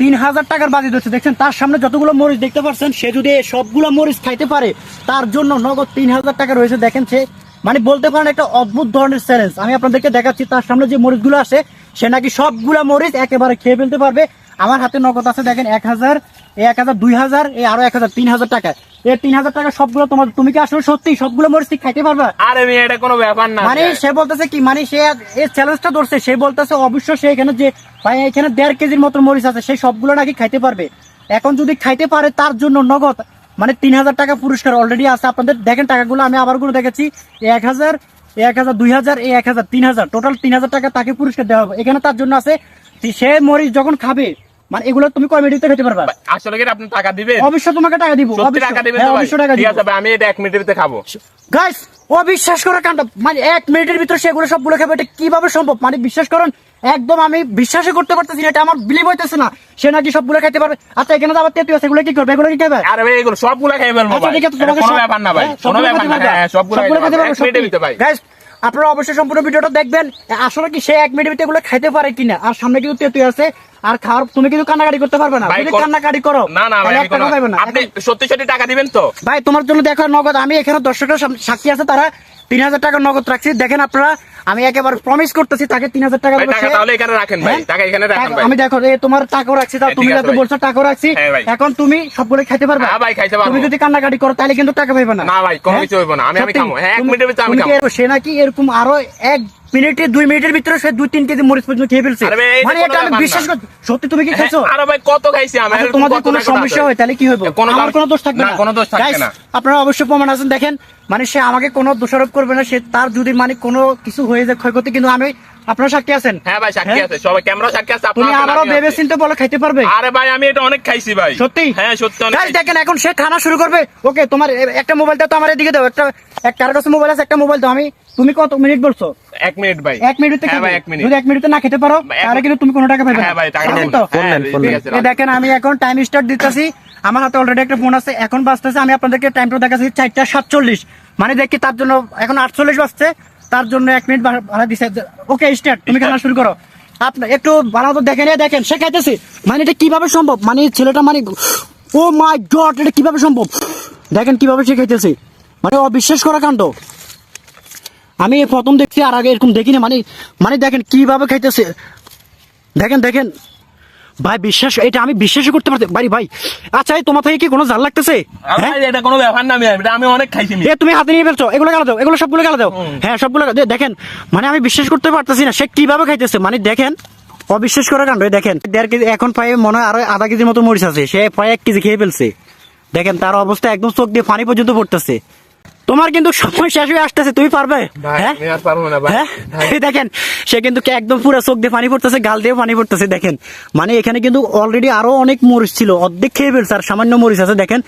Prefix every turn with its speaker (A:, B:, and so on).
A: তিন হাজার টাকার বাজেট হচ্ছে দেখছেন, তার সামনে যতগুলো মরিচ দেখতে পাচ্ছেন, সে যদি সবগুলো মরিচ খাইতে পারে, তার জন্য নগদ তিন হাজার টাকা রয়েছে। দেখেন সে মানে বলতে পারেন একটা অদ্ভুত ধরনের চ্যালেঞ্জ আমি আপনাদেরকে দেখাচ্ছি, তার সামনে যে মরিচগুলো আসে সে নাকি সবগুলা মরিচ একেবারে খেয়ে ফেলতে পারবে। আমার হাতে নগদ আছে দেখেন এক হাজার এই এক হাজার দুই হাজার এই আরও এক হাজার তিন হাজার টাকা। এই তিন হাজার টাকা সবগুলো তোমার তুমি কি আসলে সত্যি সবগুলো মরিচ খাইতে পারবা?
B: আরে মেয়ে এটা কোনো ব্যাপার না
A: মানে সে বলতেছে কি মানে সে এই চ্যালেঞ্জটা ধরছে সে বলতেছে অবশ্য সে এখানে যে ভাই এখানে দেড় কেজির মতো মরিচ আছে সেই সবগুলো নাকি খাইতে পারবে। এখন যদি খাইতে পারে তার জন্য নগদ মানে তিন হাজার টাকা পুরস্কার অলরেডি আছে। আপনাদের দেখেন টাকাগুলো আমি আবারগুলো দেখেছি এক হাজার এক হাজার দুই হাজার এই এক হাজার তিন হাজার টোটাল তিন হাজার টাকা তাকে পুরস্কার দেওয়া হবে। এখানে তার জন্য আছে সে মরিচ যখন খাবে মানে এগুলো তুমি কয় মিনিটে খেতে পারবা?
B: আসলে কি আপনি টাকা দিবেন?
A: অবশ্যই তোমাকে টাকা দিব অবশ্যই।
B: টাকা দিবেন
A: হ্যাঁ, অবশ্যই টাকা দিব।
B: আমি এটা এক মিনিটের ভিতরে খাব।
A: গাইস অবিশ্বাস করার কাণ্ড মানে এক মিনিটের ভিতরে সেগুলো সবগুলো খাবে এটা কীভাবে সম্ভব? মানে বিশ্বাস করুন একদম আমি বিশ্বাসই করতে পারতেছি না এটা আমার বিলিভ হইতেছে না। সে নাকি সবগুলো খাইতে পারবে। আচ্ছা এখানে তো আবার তেতুই আছে এগুলো কি করবে? এগুলো কি খাবে?
B: আরে ভাই এগুলো সবগুলা খাই ফেলব
A: আচ্ছা ঠিক আছে তোমাকে সব-
B: ব্যাপার না ভাই
A: হ্যাঁ,
B: কোনো ব্যাপার না? হ্যাঁ সবগুলা
A: খেতে পারবে,
B: এক
A: আপনারা অবশ্যই সম্পূর্ণ ভিডিওটা দেখবেন। আসলে কি সে এক মিনিট এগুলো খাইতে পারে কিনা? আর সামনে কিন্তু তেতুই আছে। আর খাওয়ার তুমি কিন্তু কান্নাকাটি করতে পারবে না।
B: তুমি
A: যদি কান্নাকাটি করো।
B: না না ভাই
A: টাকা পাবে না।
B: আপনি সত্যি সত্যি টাকা দিবেন তো?
A: ভাই তোমার জন্য দেখো নগদ। আমি এখানে দর্শকের সাক্ষী আছে তারা। তিন হাজার টাকা নগদ রাখছি দেখেন আপনারা আমি একেবারে প্রমিস করতেছি তাকে তিন হাজার টাকা হ্যাঁ? আমি দেখো তোমার টাকাও রাখছি
B: হ্যাঁ,
A: তুমি যাতে বলছো টাকাও রাখছি
B: হ্যাঁ
A: এখন তুমি সবগুলো খাইতে পারবে
B: ভাই, খাইতে পারব।
A: তুমি যদি কান্নাকাটি করো তাহলে কিন্তু টাকা পাইবে না
B: না ভাই, কোনো? না। আমি- আমি খাব। এক মিনিটের ভিতরে আমি খাব।
A: সে নাকি এরকম আরও এক মিনিটে দুই মিনিটের ভিতরে সে দুই তিন কেজি মরিচ পর্যন্ত খেয়ে ফেলছে। মানে এটা আমি বিশ্বাস করছি সত্যি তুমি কি
B: হ্যাঁ,
A: খাইছো
B: আরে ভাই কত খাইছি আমি?
A: তোমাদের কোনো সমস্যা হয় তাহলে কি হবে
B: কোনো
A: আমার কোনো দোষ থাকবে
B: না,
A: না।
B: কোনো দোষ থাকবে না।
A: আপনারা অবশ্যই প্রমাণ আছেন দেখেন। মানে সে আমাকে কোনো দোষারোপ করবে না সে তার যদি মানে কোনো কিছু হয়ে যায় ক্ষয়ক্ষতি কিন্তু আমি আপনারা সাক্ষী আছেন?
B: হ্যাঁ ভাই সাক্ষী
A: হ্যাঁ?
B: আছে। সবাই ক্যামেরা সাক্ষী আছে
A: তুমি
B: আপনার
A: আবারও ভেবে চিন্তে বলো খাইতে পারবে?
B: আরে ভাই আমি এটা অনেক খাইছি ভাই।
A: সত্যি?
B: হ্যাঁ সত্যি অনেক
A: Guys, দেখেন এখন সে খানা শুরু করবে। ওকে তোমার একটা মোবাইলটা তো আমার এদিকে দাও একটা এক কার কাছে মোবাইল আছে একটা মোবাইল দাও। আমি তুমি কত মিনিট বলছো?
B: এক মিনিট ভাই।
A: এক মিনিটে
B: হ্যাঁ ভাই এক মিনিট।
A: যদি এক মিনিটে না খেতে পারো তাহলে কিন্তু তুমি কোনো টাকা পাবে
B: হ্যাঁ ভাই টাকা হ্যাঁ ঠিক
A: দেখেন আমি এখন টাইম স্টার্ট দিতেছি। আমার হাতে অলরেডি একটা ফোন আছে এখন বাজতেছে আমি আপনাদেরকে টাইমটা দেখাচ্ছি চারটা সাতচল্লিশ। মানে দেখি তার জন্য এখন আটচল্লিশ বাজছে। তার জন্য এক মিনিট ভাড়া দিছে। ওকে স্টার্ট তুমি খানা শুরু করো। আপনার একটু ভালো তো দেখেন দেখেন সে খাইতেছি মানে এটা কীভাবে সম্ভব? মানে ছেলেটা মানে ও মাই গড, এটা কীভাবে সম্ভব? দেখেন কীভাবে সে খাইতেছে মানে অবিশ্বাস করা কাণ্ড। আমি প্রথম দেখছি আর আগে এরকম দেখিনি। মানে মানে দেখেন কীভাবে খাইতেছে। দেখেন দেখেন। ভাই বিশ্বাস এটা আমি বিশ্বাসই করতে পারছি ভাই ভাই আচ্ছা তোমার থেকে কি কোনো জাল লাগতেছে? হ্যাঁ?
B: এটা কোনো ব্যাপার না আমি এটা আমি অনেক খাইছি
A: এ তুমি হাতে নিয়ে ফেলছো এগুলো গেলে দাও এগুলো সবগুলো গেলে দাও। হ্যাঁ সবগুলো দেখেন মানে আমি বিশ্বাস করতে পারতেছি না সে কীভাবে খাইতেছে মানে দেখেন অবিশ্বাস করা কাণ্ড দেখেন দেড় কেজি এখন প্রায় মনে হয় আরও আধা কেজির মতো মরিচ আছে সে প্রায় এক কেজি খেয়ে ফেলছে। দেখেন তার অবস্থা একদম চোখ দিয়ে পানি পর্যন্ত পড়তেছে। তোমার কিন্তু সময় শেষ হয়ে আসতেছে তুমি পারবে? হ্যাঁ? হ্যাঁ? দেখেন সে কিন্তু একদম পুরো চোখ দিয়ে পানি পড়তেছে গাল দিয়ে পানি পড়তেছে দেখেন। মানে এখানে কিন্তু অলরেডি আরও অনেক মরিচ ছিল অর্ধেক খেয়ে ফেলছে আর সামান্য মরিচ আছে দেখেন।